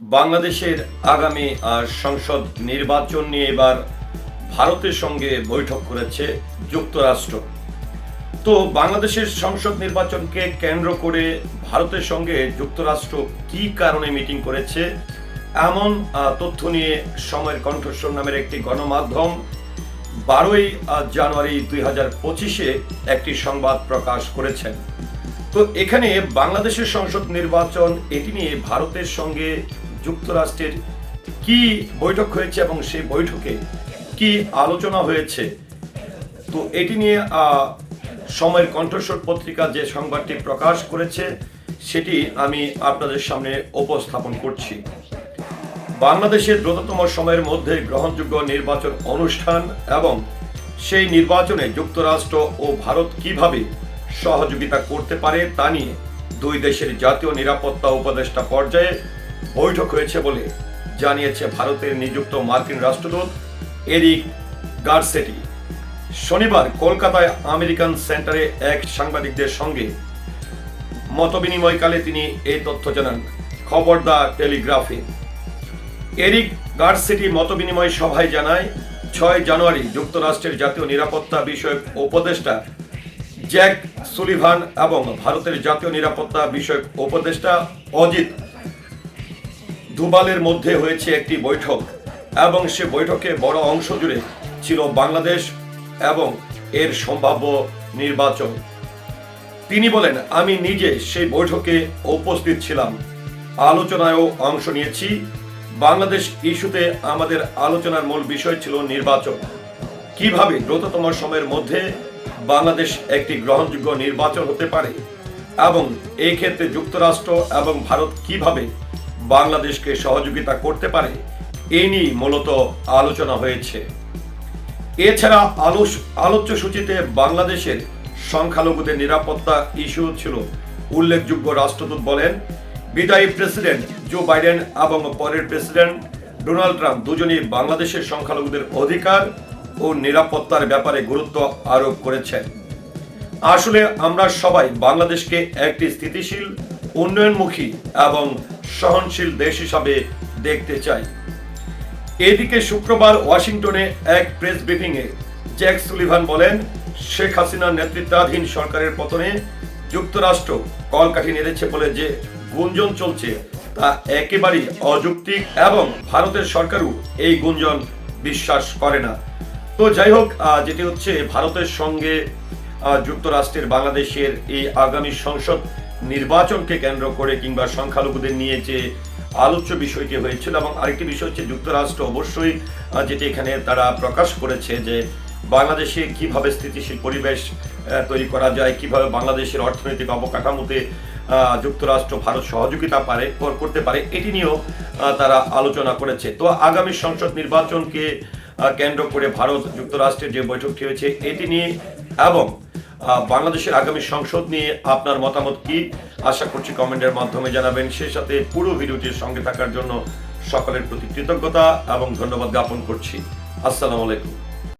বাংলাদেশের আগামী সংসদ নির্বাচন নিয়ে এবার ভারতের সঙ্গে বৈঠক করেছে যুক্তরাষ্ট্র। তো বাংলাদেশের সংসদ নির্বাচনকে কেন্দ্র করে ভারতের সঙ্গে যুক্তরাষ্ট্র কি কারণে মিটিং করেছে, এমন তথ্য নিয়ে সময়ের কণ্ঠস্বর নামের একটি গণমাধ্যম বারোই জানুয়ারি দুই হাজার পঁচিশে একটি সংবাদ প্রকাশ করেছেন। তো এখানে বাংলাদেশের সংসদ নির্বাচন, এটি নিয়ে ভারতের সঙ্গে যুক্তরাষ্ট্রের কি বৈঠক হয়েছে এবং সেই বৈঠকে কি আলোচনা হয়েছে? তো এটি নিয়ে সময়ের কণ্ঠস্বর পত্রিকা যে সংবাদটি প্রকাশ করেছে, সেটি আমি আপনাদের সামনে উপস্থাপন করছি। বাংলাদেশের দ্রুততম সময়ের মধ্যে গ্রহণযোগ্য নির্বাচন অনুষ্ঠান এবং সেই নির্বাচনে যুক্তরাষ্ট্র ও ভারত কীভাবে সহযোগিতা করতে পারে তা নিয়ে দুই দেশের জাতীয় নিরাপত্তা উপদেষ্টা পর্যায়ে বৈঠক হয়েছে বলে জানিয়েছে ভারতের নিযুক্ত মার্কিন রাষ্ট্রদূত এরিক গার্সেটি। শনিবার কলকাতায় আমেরিকান সেন্টারে এক সাংবাদিকদের সঙ্গে মতবিনিময়কালে তিনি এই তথ্য জানান খবর দা টেলিগ্রাফে। এরিক গার্সিটি মতবিনিময় সভায় জানায়, ছয় জানুয়ারি যুক্তরাষ্ট্রের জাতীয় নিরাপত্তা বিষয়ক উপদেষ্টা জ্যাক সুলিভান এবং ভারতের জাতীয় নিরাপত্তা বিষয়ক উপদেষ্টা অজিত দুবালের মধ্যে হয়েছে একটি বৈঠক, এবং সে বৈঠকে বড় অংশ জুড়ে ছিল বাংলাদেশ এবং এর সম্ভাব্য নির্বাচন। তিনি বলেন, আমি নিজে সেই বৈঠকে উপস্থিত ছিলাম। আলোচনায়ও অংশ নিয়েছি। বাংলাদেশ ইস্যুতে আমাদের আলোচনার মূল বিষয় ছিল নির্বাচন। কীভাবে দ্রুততম সময়ের মধ্যে বাংলাদেশ একটি গ্রহণযোগ্য নির্বাচন হতে পারে এবং এই ক্ষেত্রে যুক্তরাষ্ট্র এবং ভারত কীভাবে বাংলাদেশকে সহযোগিতা করতে পারে, এ নিয়ে মূলত আলোচনা হয়েছে। এছাড়া আলোচ আলোচ্য সূচিতে বাংলাদেশের সংখ্যালঘুদের নিরাপত্তা ইস্যু ছিল উল্লেখযোগ্য রাষ্ট্রদূত বলেন, বিদায়ী প্রেসিডেন্ট জো বাইডেন এবং পরের প্রেসিডেন্ট ডোনাল্ড ট্রাম্প দুজনেই বাংলাদেশের সংখ্যালঘুদের অধিকার ও নিরাপত্তার ব্যাপারে গুরুত্ব আরোপ করেছেন। আসলে আমরা সবাই বাংলাদেশকে একটি স্থিতিশীল উন্নয়নমুখী এবং সহনশীল দেশ হিসাবে দেখতে চাই। এদিকে শুক্রবার ওয়াশিংটনে এক প্রেস ব্রিফিংয়ে জ্যাক সুলিভান বলেন, শেখ হাসিনার নেতৃত্বাধীন সরকারের পতনে যুক্তরাষ্ট্র কলকাঠি নেড়েছে বলে যে গুঞ্জন চলছে, তা একেবারেই অযৌক্তিক এবং ভারতের সরকারও এই গুঞ্জন বিশ্বাস করে না। তো যাই হোক যেটি হচ্ছে ভারতের সঙ্গে যুক্তরাষ্ট্রের বাংলাদেশের এই আগামী সংসদ নির্বাচনকে কেন্দ্র করে কিংবা সংখ্যালঘুদের নিয়ে যে আলোচ্য বিষয়টি হয়েছিল এবং আরেকটি বিষয় হচ্ছে যুক্তরাষ্ট্র অবশ্যই যেটি এখানে তারা প্রকাশ করেছে যে বাংলাদেশে কীভাবে স্থিতিশীল পরিবেশ তৈরি করা যায়, কীভাবে বাংলাদেশের অর্থনৈতিক অবকাঠামোতে যুক্তরাষ্ট্র, ভারত সহযোগিতা পারে করতে পারে, এটি নিয়েও তারা আলোচনা করেছে। তো আগামী সংসদ নির্বাচনকে কেন্দ্র করে ভারত যুক্তরাষ্ট্রের যে বৈঠকটি হয়েছে, এটি নিয়ে এবং বাংলাদেশের আগামী সংসদ নিয়ে আপনার মতামত কি? আশা করছি কমেন্টের মাধ্যমে জানাবেন। সে সাথে পুরো ভিডিওটির সঙ্গে থাকার জন্য সকলের প্রতি কৃতজ্ঞতা এবং ধন্যবাদ জ্ঞাপন করছি। আসসালামু আলাইকুম।